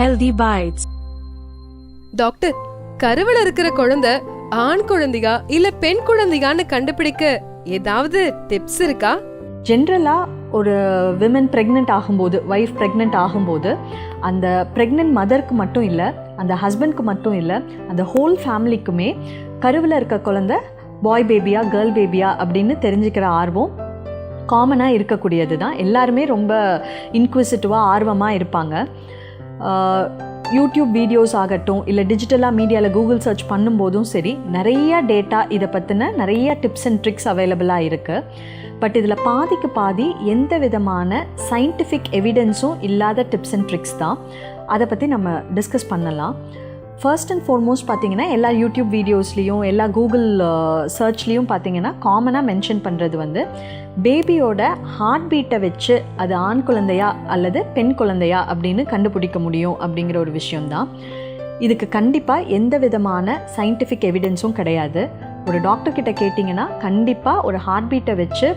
healthy bites. Doctor கருவுல இருக்கிற குழந்தை ஆண் குழந்தையா இல்ல பெண் குழந்தையான்னு கண்டுபிடிக்க ஏதாவது டிப்ஸ் இருக்கா? ஜென்ரலாக ஒரு விமன் ப்ரெக்னென்ட் ஆகும்போது ஒய்ஃப் ப்ரெக்னென்ட் ஆகும்போது அந்த ப்ரெக்னென்ட் மதருக்கு மட்டும் இல்லை அந்த ஹஸ்பண்ட்க்கு மட்டும் இல்லை அந்த ஹோல் ஃபேமிலிக்குமே கருவில் இருக்க குழந்தை பாய் பேபியா கேர்ள் பேபியா அப்படின்னு தெரிஞ்சுக்கிற ஆர்வம் காமனாக இருக்கக்கூடியது தான் எல்லாருமே ரொம்ப இன்க்விசிட்டிவாக ஆர்வமாக இருப்பாங்க. யூடியூப் வீடியோஸ் ஆகட்டும் இல்லை டிஜிட்டலாக மீடியாவில் கூகுள் சர்ச் பண்ணும்போதும் சரி நிறைய டேட்டா இதை பற்றின நிறைய டிப்ஸ் அண்ட் ட்ரிக்ஸ் அவைலபிளாக இருக்குது பட் இதில் பாதிக்கு பாதி எந்த விதமான சயின்டிஃபிக் எவிடன்ஸும் இல்லாத டிப்ஸ் அண்ட் ட்ரிக்ஸ் தான். அதை பற்றி நம்ம டிஸ்கஸ் பண்ணலாம். ஃபர்ஸ்ட் அண்ட் ஃபோர்மோஸ்ட் பார்த்தீங்கன்னா எல்லா யூடியூப் வீடியோஸ்லேயும் எல்லா கூகுள் சர்ச்லேயும் uh, பார்த்தீங்கன்னா காமனாக மென்ஷன் பண்ணுறது வந்து பேபியோட ஹார்ட் பீட்டை வச்சு அது ஆண் குழந்தையா அல்லது பெண் குழந்தையா அப்படின்னு கண்டுபிடிக்க முடியும் அப்படிங்கிற ஒரு விஷயம்தான். இதுக்கு கண்டிப்பாக எந்த விதமான சயின்டிஃபிக் எவிடன்ஸும் கிடையாது. ஒரு டாக்டர் கிட்ட கேட்டிங்கன்னா கண்டிப்பாக ஒரு ஹார்ட் பீட்டை வச்சு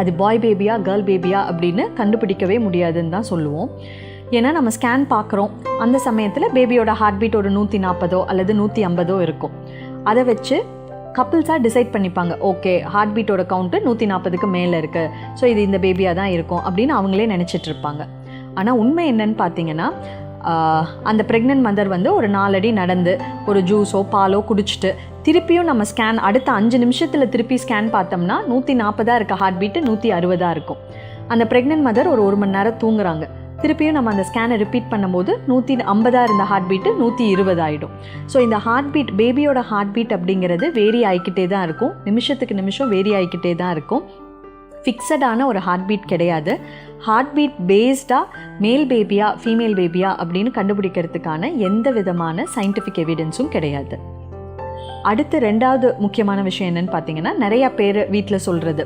அது பாய் பேபியா கேர்ள் பேபியா அப்படின்னு கண்டுபிடிக்கவே முடியாதுன்னு தான் சொல்லுவோம். ஏன்னா நம்ம ஸ்கேன் பார்க்குறோம். அந்த சமயத்தில் பேபியோட ஹார்ட் பீட் ஒரு நூற்றி நாற்பதோ அல்லது நூற்றி ஐம்பதோ இருக்கும். அதை வச்சு கப்புள்ஸாக டிசைட் பண்ணிப்பாங்க. ஓகே ஹார்ட் பீட்டோட கவுண்ட்டு நூற்றி நாற்பதுக்கு மேலே இருக்குது ஸோ இது இந்த பேபியாக தான் இருக்கும். அப்படின்னு அவங்களே நினச்சிட்டு இருப்பாங்க. ஆனால் உண்மை என்னன்னு பார்த்தீங்கன்னா அந்த ப்ரெக்னென்ட் மதர் வந்து ஒரு நாலடி நடந்து ஒரு ஜூஸோ பாலோ குடிச்சிட்டு திருப்பியும் நம்ம ஸ்கேன் அடுத்த அஞ்சு நிமிஷத்தில் திருப்பி ஸ்கேன் பார்த்தோம்னா நூற்றி நாற்பதாக இருக்க ஹார்ட் பீட்டு நூற்றி அறுபதாக இருக்கும். அந்த ப்ரெக்னென்ட் மதர் ஒரு ஒரு மணி நேரம் தூங்குறாங்க. திருப்பியும் நம்ம அந்த ஸ்கேனை ரிப்பீட் பண்ணும்போது நூற்றி ஐம்பதாக இருந்த ஹார்ட் பீட்டு நூற்றி இருபது ஆகிடும் ஸோ இந்த ஹார்ட் பீட் பேபியோட ஹார்ட் பீட் அப்படிங்கிறது வேரி ஆகிக்கிட்டே தான் இருக்கும். நிமிஷத்துக்கு நிமிஷம் வேரி ஆகிக்கிட்டே தான் இருக்கும். ஃபிக்ஸடான ஒரு ஹார்ட் பீட் கிடையாது. ஹார்ட் பீட் பேஸ்டாக மேல் பேபியா ஃபீமேல் பேபியா அப்படின்னு கண்டுபிடிக்கிறதுக்கான எந்த விதமான சயின்டிஃபிக் எவிடன்ஸும் கிடையாது. அடுத்து ரெண்டாவது முக்கியமான விஷயம் என்னன்னு பார்த்தீங்கன்னா நிறையா பேர் வீட்டில் சொல்கிறது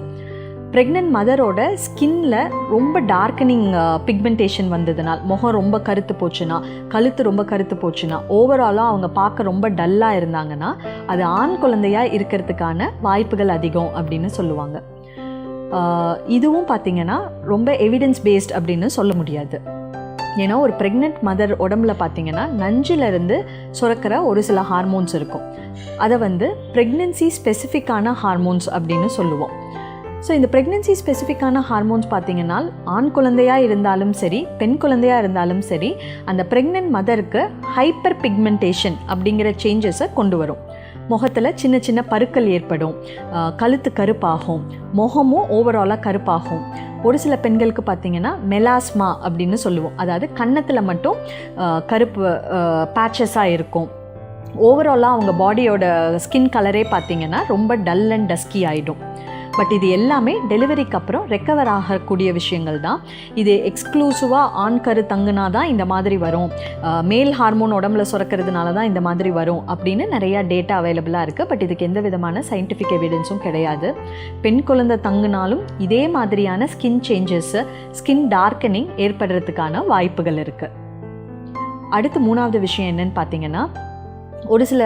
ப்ரெக்னென்ட் மதரோட ஸ்கின்ல ரொம்ப டார்க்கனிங் பிக்மெண்டேஷன் வந்ததுனால் முகம் ரொம்ப கருத்து போச்சுன்னா கழுத்து ரொம்ப கருத்து போச்சுன்னா ஓவராலாக அவங்க பார்க்க ரொம்ப டல்லாக இருந்தாங்கன்னா அது ஆண் குழந்தையாக இருக்கிறதுக்கான வாய்ப்புகள் அதிகம் அப்படின்னு சொல்லுவாங்க. இதுவும் பார்த்திங்கன்னா ரொம்ப எவிடன்ஸ் பேஸ்ட் அப்படின்னு சொல்ல முடியாது. ஏன்னா ஒரு ப்ரெக்னென்ட் மதர் உடம்புல பார்த்தீங்கன்னா நஞ்சிலிருந்து சுரக்கிற ஒரு சில ஹார்மோன்ஸ் இருக்கும். அதை வந்து ப்ரெக்னென்சி ஸ்பெசிஃபிக்கான ஹார்மோன்ஸ் அப்படின்னு சொல்லுவோம். ஸோ இந்த ப்ரெக்னென்சி ஸ்பெசிஃபிக்கான ஹார்மோன்ஸ் பார்த்தீங்கன்னா ஆண் குழந்தையாக இருந்தாலும் சரி பெண் குழந்தையா இருந்தாலும் சரி அந்த ப்ரெக்னென்ட் மதருக்கு ஹைப்பர் பிக்மெண்டேஷன் அப்படிங்கிற சேஞ்சஸை கொண்டு வரும். முகத்தில் சின்ன சின்ன பருக்கள் ஏற்படும். கழுத்து கருப்பாகும். முகமும் ஓவராலாக கருப்பாகும். ஒரு சில பெண்களுக்கு பார்த்தீங்கன்னா மெலாஸ்மா அப்படின்னு சொல்லுவோம். அதாவது கன்னத்தில் மட்டும் கருப்பு பேச்சஸாக இருக்கும். ஓவராலாக அவங்க பாடியோட ஸ்கின் கலரே பார்த்தீங்கன்னா ரொம்ப டல் அண்ட் டஸ்கி ஆகிடும் பட் இது எல்லாமே டெலிவரிக்கு அப்புறம் ரெக்கவர் ஆகக்கூடிய விஷயங்கள் தான் இது எக்ஸ்க்ளூசிவாக ஆண் கரு தங்குனா தான் இந்த மாதிரி வரும். மேல் ஹார்மோன் உடம்புல சுரக்கிறதுனால தான் இந்த மாதிரி வரும் அப்படின்னு நிறையா டேட்டா அவைலபிளாக இருக்குது பட் இதுக்கு எந்த விதமான சயின்டிஃபிக் எவிடன்ஸும் கிடையாது. பெண் குழந்தை தங்குனாலும் இதே மாதிரியான ஸ்கின் சேஞ்சஸ்ஸு ஸ்கின் டார்க்கனிங் ஏற்படுறதுக்கான வாய்ப்புகள் இருக்குது அடுத்து மூணாவது விஷயம் என்னன்னு பார்த்தீங்கன்னா ஒரு சில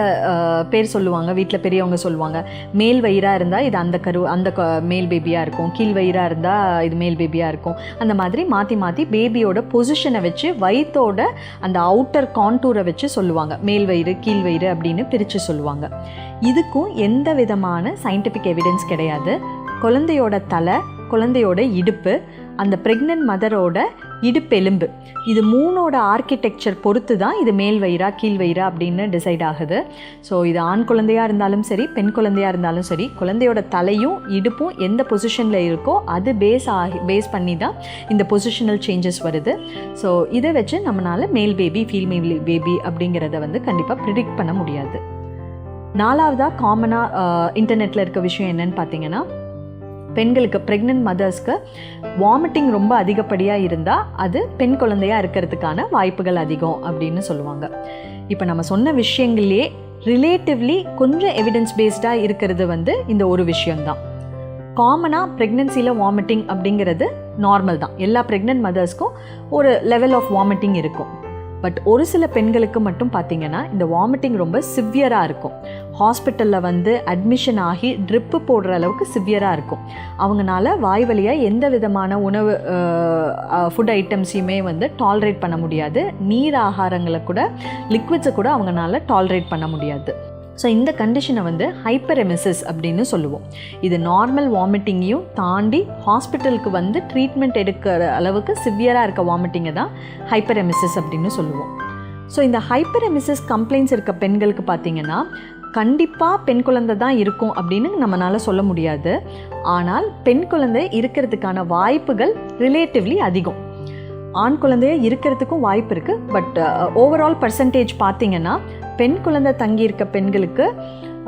பேர் சொல்லுவாங்க வீட்டில் பெரியவங்க சொல்லுவாங்க மேல் வயிறாக இருந்தால் இது அந்த கரு அந்த க- மேல் பேபியாக இருக்கும். கீழ் வயிறாக இருந்தால் இது மேல் பேபியாக இருக்கும். அந்த மாதிரி மாற்றி மாற்றி பேபியோட பொசிஷனை வச்சு வயிற்றோட அந்த அவுட்டர் கான்டூரை வச்சு சொல்லுவாங்க. மேல் வயிறு கீழ் வயிறு அப்படின்னு பிரித்து சொல்லுவாங்க. இதுக்கும் எந்த விதமான சயின்டிஃபிக் எவிடன்ஸ் கிடையாது. குழந்தையோட தலை குழந்தையோட இடுப்பு அந்த ப்ரெக்னென்ட் மதரோட இடுப்பெலும்பு. இது மூணோட ஆர்கிடெக்சர் பொறுத்து தான் இது மேல் வயிறா கீழ் வயிறா அப்படின்னு டிசைட் ஆகுது. ஸோ இது ஆண் குழந்தையாக இருந்தாலும் சரி பெண் குழந்தையாக இருந்தாலும் சரி குழந்தையோட தலையும் இடுப்பும் எந்த பொசிஷனில் இருக்கோ அது பேஸ் ஆகி பேஸ் பண்ணி தான் இந்த பொசிஷனல் சேஞ்சஸ் வருது. ஸோ இதை வச்சு நம்மளால் மேல் பேபி ஃபீமேல் பேபி அப்படிங்கிறத வந்து கண்டிப்பாக ப்ரிடிக்ட் பண்ண முடியாது. நாலாவதாக காமனாக இன்டர்நெட்டில் இருக்க விஷயம் என்னன்னு பார்த்தீங்கன்னா பெண்களுக்கு ப்ரெக்னென்ட் மதர்ஸ்க்கு வாமிட்டிங் ரொம்ப அதிகப்படியாக இருந்தால் அது பெண் குழந்தையாக இருக்கிறதுக்கான வாய்ப்புகள் அதிகம் அப்படின்னு சொல்லுவாங்க. இப்போ நம்ம சொன்ன விஷயங்கள்லேயே ரிலேட்டிவ்லி கொஞ்சம் எவிடன்ஸ் பேஸ்டாக இருக்கிறது வந்து இந்த ஒரு விஷயம்தான். காமனாக ப்ரெக்னென்சியில் வாமிட்டிங் அப்படிங்கிறது நார்மல் தான். எல்லா ப்ரெக்னென்ட் மதர்ஸ்க்கும் ஒரு லெவல் ஆஃப் வாமிட்டிங் இருக்கும். பட் ஒரு சில பெண்களுக்கு மட்டும் பார்த்தீங்கன்னா இந்த வாமிட்டிங் ரொம்ப சிவியராக இருக்கும். ஹாஸ்பிட்டலில் வந்து அட்மிஷன் ஆகி ட்ரிப்பு போடுற அளவுக்கு சிவியராக இருக்கும். அவங்கனால வாய் வழியாக எந்த விதமான உணவு ஃபுட் ஐட்டம்ஸையுமே வந்து டாலரேட் பண்ண முடியாது. நீர் ஆகாரங்களை கூட லிக்விட்ஸை கூட அவங்கனால டாலரேட் பண்ண முடியாது. ஸோ இந்த கண்டிஷனை வந்து ஹைப்பரெமிசிஸ் அப்படின்னு சொல்லுவோம். இது நார்மல் வாமிட்டிங்கையும் தாண்டி ஹாஸ்பிட்டலுக்கு வந்து ட்ரீட்மெண்ட் எடுக்கிற அளவுக்கு சிவியராக இருக்க வாமிட்டிங்கை தான் ஹைப்பரெமிசிஸ் அப்படின்னு சொல்லுவோம். ஸோ இந்த ஹைப்பரெமிசிஸ் கம்ப்ளைண்ட்ஸ் இருக்க பெண்களுக்கு பார்த்தீங்கன்னா கண்டிப்பாக பெண் குழந்தை தான் இருக்கும் அப்படின்னு நம்மளால் சொல்ல முடியாது. ஆனால் பெண் குழந்தை இருக்கிறதுக்கான வாய்ப்புகள் ரிலேட்டிவ்லி அதிகம். ஆண் குழந்தைய இருக்கிறதுக்கும் வாய்ப்பு இருக்குது பட் ஓவரால் uh, பர்சன்டேஜ் பார்த்தீங்கன்னா பெண் குழந்தை தங்கியிருக்க பெண்களுக்கு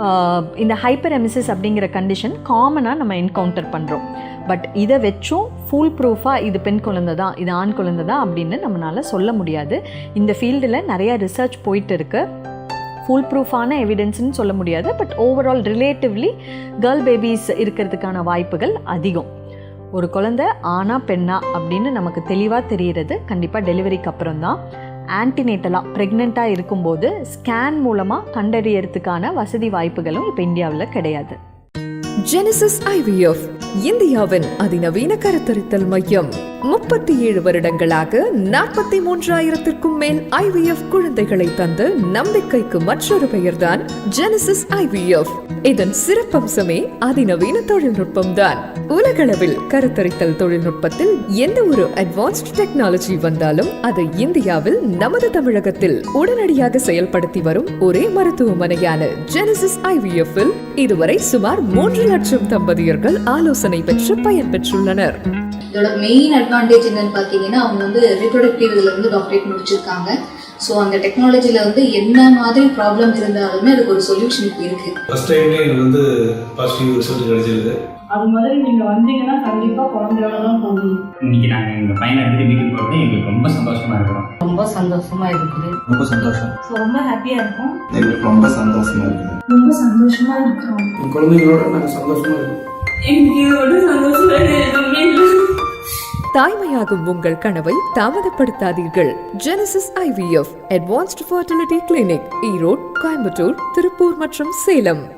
uh, இந்த ஹைப்பர் எமிசிஸ் அப்படிங்கிற கண்டிஷன் காமனாக நம்ம என்கவுண்டர் பண்ணுறோம் பட் இதை வச்சும் ஃபுல் ப்ரூஃபாக இது பெண் குழந்தை தான் இது ஆண் குழந்தை தான் அப்படின்னு நம்மளால் சொல்ல முடியாது. இந்த ஃபீல்டில் நிறையா ரிசர்ச் போயிட்டு இருக்குது ஃபுல் ப்ரூஃபான எவிடன்ஸ்னு சொல்ல முடியாது. But overall relatively girl babies இருக்கிறதுக்கான வாய்ப்புகள் அதிகம். ஒரு குழந்தை ஆனா பெண்ணா அப்படின்னு நமக்கு தெளிவாக தெரிகிறது கண்டிப்பாக டெலிவரிக்கு அப்புறம் தான் ஆன்டினேட்டலாக ப்ரெக்னெண்ட்டாக இருக்கும்போது ஸ்கேன் மூலமாக கண்டறியறதுக்கான வசதி வாய்ப்புகளும் இப்போ இந்தியாவில் கிடையாது. ஜெனசிஸ் ஐவிஎஃப் இந்தியாவின் அதிநவீன கருத்தரித்தல் மையம். முப்பத்தி ஏழு வருடங்களாக நாற்பத்தி மூன்றாயிரத்திற்கும் மேல் ஐவிஎஃப் குழந்தைகளை தந்து நம்பிக்கைக்கு மற்றொரு பெயர்தான் ஜெனசிஸ் ஐவிஎஃப் இதன் சிறப்பம்சமே அதிநவீன தொழில்நுட்பம் தான் உலகளவில் கருத்தரித்தல் தொழில்நுட்பத்தில் எந்த ஒரு அட்வான்ஸ்ட் டெக்னாலஜி வந்தாலும் அதை இந்தியாவில் நமது தமிழகத்தில் உடனடியாக செயல்படுத்தி வரும் ஒரே மருத்துவமனையான ஜெனசிஸ் ஐவிஎஃப் இல் இதுவரை சுமார் மூன்று லட்சம் தம்பதியர்கள் ஆலோசனை பெற்று பயன்பெற்றுள்ளனர் இதோட மெயின் அட்வான்டேஜ் என்னன்னு பார்த்தீங்கன்னா அவங்க வந்து ரிப்ரொடக்டிவ் இதில் வந்து டாக்டரேட் முடிச்சிருக்காங்க. ஸோ அந்த டெக்னாலஜியில் வந்து என்ன மாதிரி ப்ராப்ளம் இருந்தாலுமே அதுக்கு ஒரு சொல்யூஷன் இப்போ இருக்கு. ஃபர்ஸ்ட் டைம்லேயே எனக்கு வந்து பாசிட்டிவ் ரிசல்ட் கிடைச்சிருக்கு. அது மாதிரி நீங்க வந்தீங்கன்னா கண்டிப்பா குழந்தையோட தான் போவீங்க இன்னைக்கு நாங்கள் எங்கள் பையனை எடுத்துட்டு வீட்டுக்கு போகிறது எங்களுக்கு ரொம்ப சந்தோஷமா இருக்கிறோம் ரொம்ப சந்தோஷமா இருக்குது. ரொம்ப சந்தோஷம். ஸோ ரொம்ப ஹாப்பியா இருக்கும். எங்களுக்கு ரொம்ப சந்தோஷமா இருக்குது. ரொம்ப சந்தோஷமா இருக்கிறோம். குழந்தைங்களோட நாங்கள் சந்தோஷமா இருக்கோம். இதோட சந்தோஷமா தாய்மையாகும் உங்கள் கனவை தாமதப்படுத்தாதீர்கள். Genesis IVF advanced fertility clinic Erode Coimbatore Tiruppur மற்றும் சேலம்.